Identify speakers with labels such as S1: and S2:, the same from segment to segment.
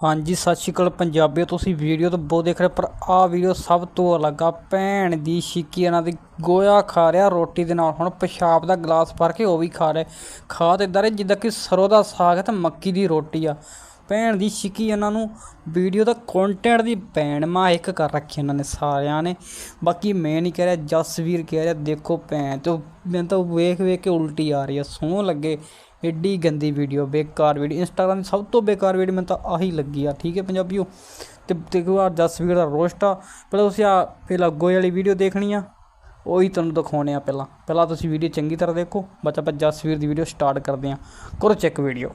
S1: ਹਾਂਜੀ, ਸਤਿ ਸ਼੍ਰੀ ਅਕਾਲ ਪੰਜਾਬੀਓ। ਤੁਸੀਂ ਵੀਡੀਓ ਤਾਂ ਬਹੁਤ ਦੇਖ ਰਹੇ ਪਰ ਆਹ ਵੀਡੀਓ ਸਭ ਤੋਂ ਅਲੱਗ ਆ। ਭੈਣ ਦੀ ਸ਼ਿੱਕੀ ਇਹਨਾਂ ਦੀ ਗੋਇਆ ਖਾ ਰਿਹਾ ਰੋਟੀ ਦੇ ਨਾਲ। ਹੁਣ ਪਿਸ਼ਾਬ ਦਾ ਗਲਾਸ ਭਰ ਕੇ ਉਹ ਵੀ ਖਾ ਰਿਹਾ। ਖਾ ਤੇ ਇਦਾਂ ਜਿੱਦਾਂ ਕਿ ਸਰੋਂ ਦਾ ਸਾਗ ਹੈ ਤੇ ਮੱਕੀ ਦੀ ਰੋਟੀ ਆ। ਭੈਣ ਦੀ ਸ਼ਿੱਕੀ ਇਹਨਾਂ ਨੂੰ ਵੀਡੀਓ ਦਾ ਕੰਟੈਂਟ ਦੀ ਭੈਣ ਮਾ ਇੱਕ ਕਰ ਰੱਖੀ ਇਹਨਾਂ ਨੇ ਸਾਰਿਆਂ ਨੇ। ਬਾਕੀ ਮੈਂ ਨਹੀਂ ਕਹਿ ਰਿਹਾ, ਜਸਵੀਰ ਕਹਿ ਰਿਹਾ, ਦੇਖੋ ਭੈਣ ਤੋਂ ਮੈਨੂੰ ਤਾਂ ਵੇਖ ਵੇਖ ਕੇ ਉਲਟੀ ਆ ਰਹੀ ਆ ਸੋਹ ਲੱਗੇ। ਐਡੀ ਗੰਦੀ ਵੀਡੀਓ ਬੇਕਾਰ ਵੀਡੀਓ ਇੰਸਟਾਗ੍ਰਾਮ ਦੀ ਸਭ ਤੋਂ ਬੇਕਾਰ ਵੀਡੀਓ ਮੈਨੂੰ ਤਾਂ ਆਹੀ ਲੱਗੀ ਆ, ਠੀਕ ਹੈ ਪੰਜਾਬੀਓ? ਤੇ ਦੇਖੋ ਆ ਜਸਵੀਰ ਦਾ ਰੋਸਟ ਆ, ਪਹਿਲਾਂ ਤੁਸੀਂ ਆ ਪਹਿਲਾਂ ਗੋਏ ਵਾਲੀ ਵੀਡੀਓ ਦੇਖਣੀ ਆ, ਉਹੀ ਤੁਹਾਨੂੰ ਦਿਖਾਉਣੇ ਆ ਪਹਿਲਾਂ। ਪਹਿਲਾਂ ਤੁਸੀਂ ਵੀਡੀਓ ਚੰਗੀ ਤਰ੍ਹਾਂ ਦੇਖੋ ਬਸ ਆਪਾਂ ਜਸਵੀਰ ਦੀ ਵੀਡੀਓ ਸਟਾਰਟ ਕਰਦੇ ਆ। ਕਰੋ ਚੈੱਕ ਵੀਡੀਓ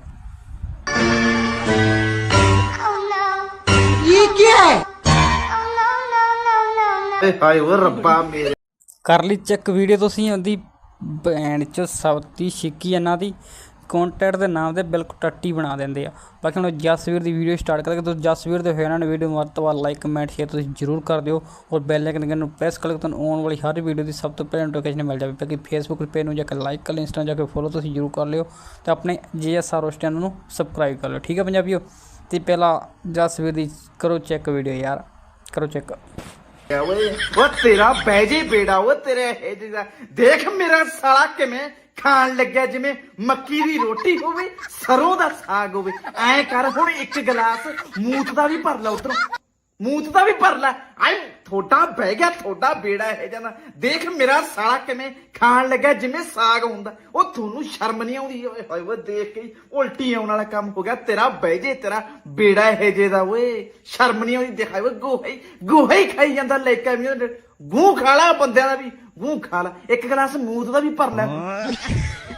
S2: ਹਾਏ ਹਾਏ ਓ ਰੱਬਾ ਮੇਰੇ।
S1: ਕਰ ਲਈ ਚੈੱਕ ਵੀਡੀਓ ਤੁਸੀਂ, ਉਹਦੀ ਬੈਂਡ ਚ ਸਵਤੀ ਛਿੱਕੀ ਇਹਨਾਂ ਦੀ। ਕੰਟੈਂਟ ਦੇ ਨਾਮ ਦੇ ਬਿਲਕੁਲ ਟੱਟੀ ਬਣਾ ਦਿੰਦੇ ਆ। ਬਾਕੀ ਹੁਣ ਜਸਵੀਰ ਦੀ ਵੀਡੀਓ ਸਟਾਰਟ ਕਰਕੇ ਤੁਸੀਂ ਜਸਵੀਰ ਦੇ ਹੋਇਆ ਨਾ ਵੀਡੀਓ ਮਤ ਤੋਂ ਲਾਈਕ ਕਮੈਂਟ ਸ਼ੇਅਰ ਤੁਸੀਂ ਜ਼ਰੂਰ ਕਰ ਦਿਓ। ਔਰ ਬੈਲ ਆਈਕਨ ਨੂੰ ਪ੍ਰੈਸ ਲਓ ਤੁਹਾਨੂੰ ਆਉਣ ਵਾਲੀ ਹਰ ਵੀਡੀਓ ਦੀ ਸਭ ਤੋਂ ਪਹਿਲਾਂ ਨੋਟੀਫਿਕੇਸ਼ਨ ਮਿਲ ਜਾਵੇ। ਬਾਕੀ ਫੇਸਬੁੱਕ ਪੇਜ ਨੂੰ ਜਾ ਕੇ ਲਾਈਕ ਕਰ ਲਓ ਇੰਸਟਾ ਜਾ ਕੇ ਫੋਲੋ ਤੁਸੀਂ ਜ਼ਰੂਰ ਕਰ ਲਿਓ। ਤੇ ਆਪਣੇ ਜੇ ਐੱਸ ਆਰ ਉਸ ਚੈਨਲ ਨੂੰ ਸਬਸਕ੍ਰਾਈਬ ਕਰ ਲਿਓ। ਠੀਕ ਹੈ ਪੰਜਾਬੀਓ? ਤੇ ਪਹਿਲਾਂ ਜਸਵੀਰ ਦੀ ਕਰੋ ਚੈੱਕ ਵੀਡੀਓ ਯਾਰ। ਕਰੋ ਚੈੱਕ
S2: ਓਏ। ਉਹ ਤੇਰਾ ਬਹਿ ਜੇ ਬੇੜਾ ਉਹ ਤੇਰੇ ਇਹ ਜਿਹਦਾ ਦੇਖ ਮੇਰਾ ਸਾਲਾ ਕਿਵੇਂ ਖਾਣ ਲੱਗਿਆ, ਜਿਵੇਂ ਮੱਕੀ ਦੀ ਰੋਟੀ ਹੋਵੇ, ਸਰੋਂ ਦਾ ਸਾਗ ਹੋਵੇ। ਐ ਕਰ, ਹੁਣ ਇੱਕ ਗਲਾਸ ਮੂਤ ਦਾ ਵੀ ਭਰ ਲੈ ਉਧਰੋਂ। ਮੂਤ ਦਾ ਵੀ ਭਰ ਲੈ। ਆਈ ਥੋੜਾ ਬਹਿ ਗਿਆ ਥੋੜਾ ਬੇੜਾ ਹੈ ਜਾਂਦਾ ਦੇਖ ਮੇਰਾ ਸਾਲਾ ਕਿਵੇਂ ਖਾਣ ਲੱਗਾ ਜਿਵੇਂ ਸਾਗ ਹੁੰਦਾ। ਉਹ ਤੁਹਾਨੂੰ ਸ਼ਰਮ ਨਹੀਂ ਆਉਂਦੀ? ਓਏ ਹੋਏ ਓਏ ਦੇਖ ਕੇ ਹੀ ਉਲਟੀ ਆਉਣ ਵਾਲਾ ਕੰਮ ਹੋ ਗਿਆ। ਤੇਰਾ ਬਹਿ ਜੇ ਤੇਰਾ ਬੇੜਾ ਇਹ ਜੇ ਦਾ ਓਏ। ਸ਼ਰਮ ਨਹੀਂ ਆਉਂਦੀ? ਦਿਖਾਈ ਓਏ ਗੋਹਾ ਗੋਹਾ ਹੀ ਖਾਈ ਜਾਂਦਾ ਲੈ ਕੇ ਵੀ ਗੂੰ ਖਾ ਲਾ ਬੰਦਿਆਂ ਦਾ ਵੀ ਗੂੰ ਖਾ ਲਾ। ਇੱਕ ਗਲਾਸ ਮੂਤ ਦਾ ਵੀ ਭਰ ਲੈ।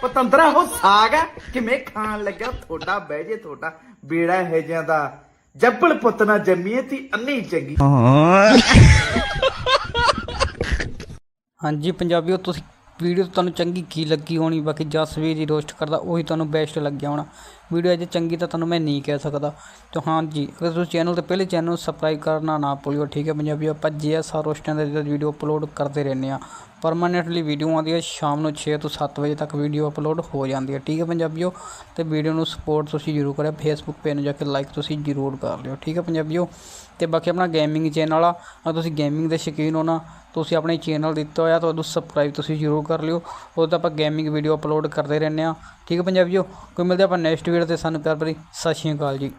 S2: ਪਤੰਦਰਾ ਉਹ ਸਾਗ ਆ। ਕਿਵੇਂ ਖਾਣ ਲੱਗਾ ਥੋੜਾ ਬਹਿ ਜੇ ਥੋੜਾ ਬੇੜਾ ਇਹ ਦਾ। ਜੱਬਲ ਪੁੱਤ ਨਾ ਜੰਮੀਏ ਤੀ ਅੰਨੀ ਚੰਗੀ।
S1: ਹਾਂਜੀ ਪੰਜਾਬੀਓ, ਤੁਸੀਂ ਵੀਡੀਓ ਤੁਹਾਨੂੰ ਚੰਗੀ ਕੀ ਲੱਗੀ ਹੋਣੀ? ਬਾਕੀ ਜਸਵੀਰ ਦੀ ਰੋਸਟ ਕਰਦਾ, ਉਹੀ ਤੁਹਾਨੂੰ ਬੈਸਟ ਲੱਗਿਆ ਹੋਣਾ। ਵੀਡੀਓ ਅਜੇ ਚੰਗੀ ਤਾਂ ਤੁਹਾਨੂੰ ਮੈਂ ਨਹੀਂ ਕਹਿ ਸਕਦਾ। ਤਾਂ ਹਾਂਜੀ ਅਗਰ ਤੁਸੀਂ ਚੈਨਲ ਤੇ ਪਹਿਲੇ ਚੈਨਲ ਨੂੰ ਸਬਸਕ੍ਰਾਈਬ ਕਰਨਾ ਨਾ ਭੁੱਲਿਓ, ਠੀਕ ਹੈ ਪੰਜਾਬੀਓ ਆਪਾਂ ਜੀਐਸਆਰ ਰੋਸਟਾਂ ਦੇ ਵੀਡੀਓ ਅਪਲੋਡ ਕਰਦੇ ਰਹਿੰਦੇ ਆ ਪਰਮਾਨੈਂਟਲੀ ਵੀਡੀਓ ਆਉਂਦੀ ਹੈ, ਸ਼ਾਮ ਨੂੰ 6 ਤੋਂ 7 ਵਜੇ ਤੱਕ ਵੀਡੀਓ ਅਪਲੋਡ ਹੋ ਜਾਂਦੀ ਹੈ, ਠੀਕ ਹੈ ਪੰਜਾਬੀਓ। ਤੇ ਵੀਡੀਓ ਨੂੰ ਸਪੋਰਟ ਤੁਸੀਂ ਜ਼ਰੂਰ ਕਰਿਓ ਫੇਸਬੁੱਕ ਪੇਜ ਨੂੰ ਜਾ ਕੇ ਲਾਈਕ ਤੁਸੀਂ ਜ਼ਰੂਰ ਕਰ ਲਿਓ, ਠੀਕ ਹੈ ਪੰਜਾਬੀਓ। ਤੇ ਬਾਕੀ ਆਪਣਾ ਗੇਮਿੰਗ ਚੈਨਲ ਆ, ਅਗਰ ਤੁਸੀਂ ਗੇਮਿੰਗ ਦੇ ਸ਼ੌਕੀਨ ਹੋ ਨਾ, ਤੁਸੀਂ ਆਪਣੇ ਚੈਨਲ ਦਿੱਤਾ ਹੋਇਆ, ਤਾਂ ਉਹਨੂੰ ਸਬਸਕ੍ਰਾਈਬ ਤੁਸੀਂ ਜ਼ਰੂਰ ਕਰ ਲਿਓ। ਉਹ ਤਾਂ ਆਪਾਂ ਗੇਮਿੰਗ ਵੀਡੀਓ ਅਪਲੋਡ ਕਰਦੇ ਰਹਿੰਦੇ ਆ ਠੀਕ ਹੈ ਪੰਜਾਬੀਓ। ਕੋਈ ਮਿਲਦੇ ਆਪਾਂ ਨੈਕਸਟ ਵੀਡੀਓ ਤੇ ਸਾਨੂੰ ਪਿਆਰ ਭਰੀ ਸਤਿ ਸ਼੍ਰੀ ਅਕਾਲ ਜੀ।